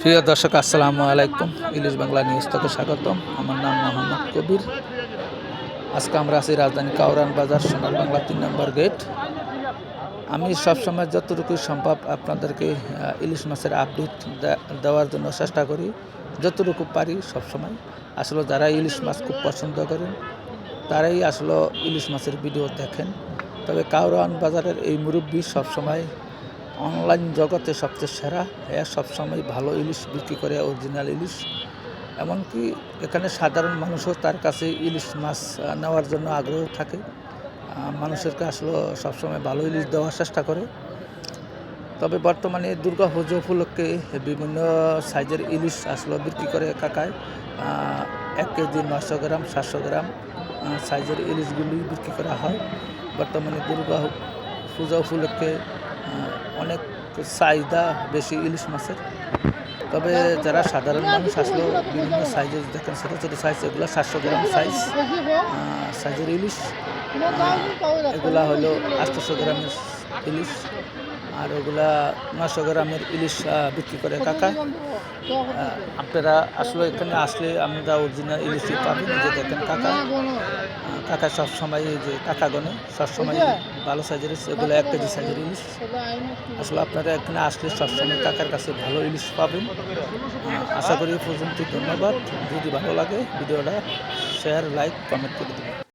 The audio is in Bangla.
প্রিয় দর্শক, আসসালামু আলাইকুম। ইলিশ বাংলা নিউজ থেকে স্বাগতম। আমার নাম মোহাম্মদ কবির। আজকে আমরা আছি রাজধানী কাউরান বাজার, সোনার বাংলা তিন নম্বর গেট। আমি সবসময় যতটুকু সম্ভব আপনাদেরকে ইলিশ মাছের আপডেট দেওয়ার জন্য চেষ্টা করি। যতটুকু পারি সবসময়। আসলে যারা ইলিশ মাছ খুব পছন্দ করেন, তারাই আসলে ইলিশ মাছের ভিডিও দেখেন। তবে কাউরান বাজারের এই মুরব্বী সবসময় অনলাইন জগতে সবচেয়ে সেরা। এরা সবসময় ভালো ইলিশ বিক্রি করে অরিজিনাল ইলিশ। এমনকি এখানে সাধারণ মানুষও তার কাছে ইলিশ মাছ নেওয়ার জন্য আগ্রহ থাকে। আহ, মানুষের কাছে আসলে সবসময় ভালো ইলিশ দেওয়ার চেষ্টা করে। তবে বর্তমানে দুর্গা পুজো উপলক্ষে বিভিন্ন সাইজের ইলিশ আসলে বিক্রি করে কাকায়। এক কেজি নশো গ্রাম সাতশো গ্রাম সাইজের ইলিশগুলি বিক্রি করা হয়। বর্তমানে দুর্গা পূজা উপলক্ষে অনেক চাহিদা বেশি ইলিশ মাছের। তবে যারা সাধারণ মানুষ আসলেও বিভিন্ন সাইজের দেখেন, ছোটো ছোটো সাইজ এগুলো সাতশো গ্রাম সাইজ সাইজের ইলিশ। এগুলা হলো আটশোশো গ্রামের ইলিশ, আর ওগুলা নশো গ্রামের ইলিশ বিক্রি করে কাকা। আপনারা আসলে এখানে আসলে আমরা অরিজিনাল ইলিশই পাবেন যে দেখেন কাকা। কাকা সবসময় এই যে কাকা গনে সবসময় ভালো সাইজের এগুলো এক কেজি সাইজের ইলিশ। আসলে আপনারা এখানে আসলে সবসময় কাকার কাছে ভালো ইলিশ পাবেন। আশা করি পর্যন্ত ধন্যবাদ। যদি ভালো লাগে ভিডিওটা শেয়ার লাইক কমেন্ট করে দেবেন।